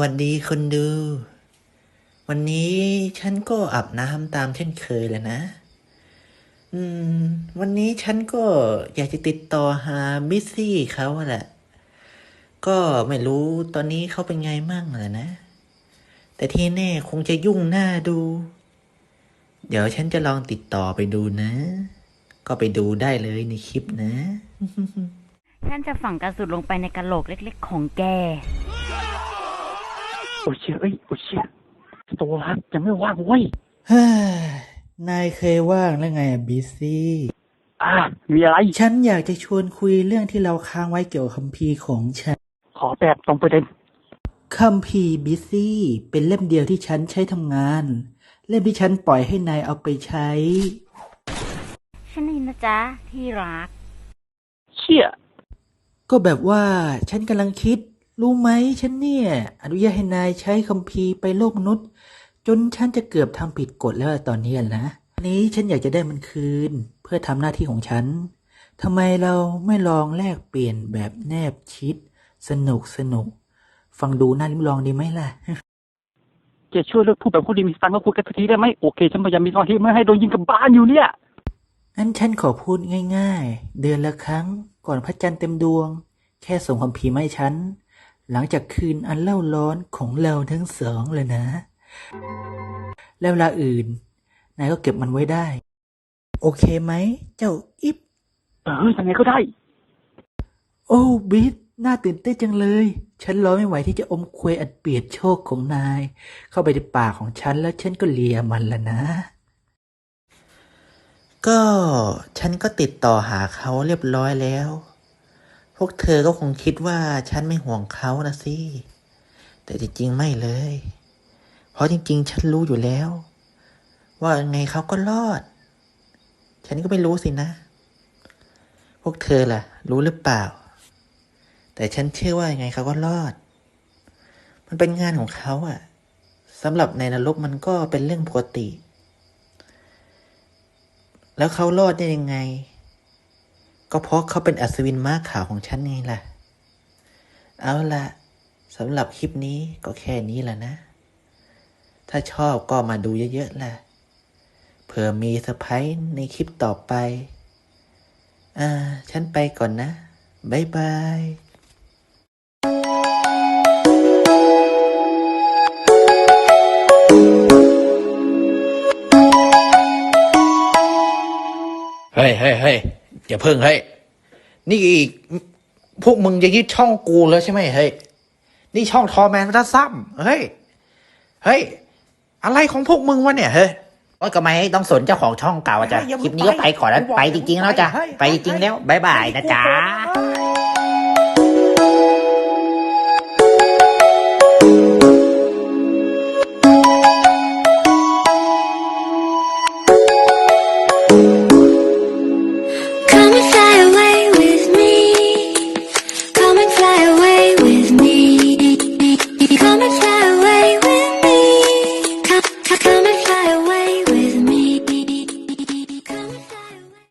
วัสดีคนดู วันนี้ฉันก็อาบน้ำตามเช่นเคยเลยนะ อืม วันนี้ฉันก็อยากจะติดต่อหาบิสซี่เขาแหละ ก็ไม่รู้ตอนนี้เขาเป็นไงมั่งแหละนะ แต่ที่แน่คงจะยุ่งหน้าดู เดี๋ยวฉันจะลองติดต่อไปดูนะ ก็ไปดูได้เลยในคลิปนะ ฉันจะฝังกระสุนลงไปในกระโหลกเล็ก ๆ ของแก โอเชียเอ้ยโอเชียโตรักยังไม่ว่างเว้ยเฮ้ยนายเคยว่างแล้วไงอะบิสซี่ อ่ามีอะไร ฉันอยากจะชวนคุยเรื่องที่เราค้างไว้เกี่ยวกับคัมภีร์ของฉัน ขอแบบตรงประเด็น คัมภีร์บิสซี่เป็นเล่มเดียวที่ฉันใช้ทำงาน เล่มที่ฉันปล่อยให้นายเอาไปใช้ ฉันได้ยินนะจ๊ะที่รัก เชี่ย ก็แบบว่าฉันกำลังคิด รู้ไหมฉันเนี่ย อนุญาตให้นายใช้คัมภีร์ไปโลกมนุษย์ จนฉันจะเกือบทำผิดกฎแล้วตอนนี้นะอันนี้ฉันอยากจะได้มันคืน เพื่อทำหน้าที่ของฉันทำไมเราไม่ลองแลกเปลี่ยนแบบแนบชิด สนุกสนุก ฟังดูน่าลิ้มลองดีไหมล่ะแกช่วยเลิกพูดแบบพูดดีมีสตังค์มาพูดกันสักทีได้ไหมโอเค ฉันพยายามมีสมาธิไม่ให้โดนยิงกับบ้านอยู่เนี่ยงั้นฉันขอพูดง่าย ๆ เดือนละครั้ง ก่อนพระจันทร์เต็มดวง แค่ส่งความผีมาให้ฉัน หลังจากคืนอันเล่าร้อนของเราทั้งสองเลยนะ แล้วเวลาอื่น นายก็เก็บมันไว้ได้ โอเคไหม เจ้าอิฟเออยังไงก็ได้ โอ้บิดน่าตื่นเต้นจังเลย ฉันรอไม่ไหวที่จะอมควยอัดเปียดโชคของนาย เข้าไปในปากของฉันแล้วฉันก็เลียมันแล้วนะ ก็ฉันก็ติดต่อหาเขาเรียบร้อยแล้วพ วกเธอก็คงคิดว่าฉันไม่ห่วงเขานะสิ แต่จริงๆไม่เลย เพราะจริง ๆ ฉันรู้อยู่แล้ว ว่าไงเขาก็รอด ฉันก็ไม่รู้สินะ พวกเธอล่ะ รู้หรือเปล่า แต่ฉันเชื่อว่ายังไงเขาก็รอด มันเป็นงานของเขาอะสำหรับในนรกมันก็เป็นเรื่องปกติ แล้วเขารอดได้ยังไง ก็เพราะเขาเป็นอัศวินม้าขาวของฉันไงล่ะ เอาล่ะสำหรับคลิปนี้ก็แค่นี้แหละนะ ถ้าชอบก็มาดูเยอะๆล่ะ เผื่อมีเซอร์ไพรส์ในคลิปต่อไป อ่า ฉันไปก่อนนะ บ๊ายบายเฮ้ยเฮ้ยเฮ้ย อย่าเพิ่งเฮ้ยนี่อีกพวกมึงจะยึดช่องกูแล้วใช่ไหมเฮ้ยนี่ช่องทอแมนวัตซัมเฮ้ยเฮ้ยอะไรของพวกมึงวะเนี่ยเฮ้ยโอ้ยก็ไม่ต้องสนเจ้าของช่องเก่าอะจ้ะเฮ้ยอย่าคลิปนี้ก็ไปไปก่อนแล้วอย่าไปจริงๆแล้วจ้ะเฮ้ยไปจริงๆแล้วบายบายนะจ๊ะเฮ้ย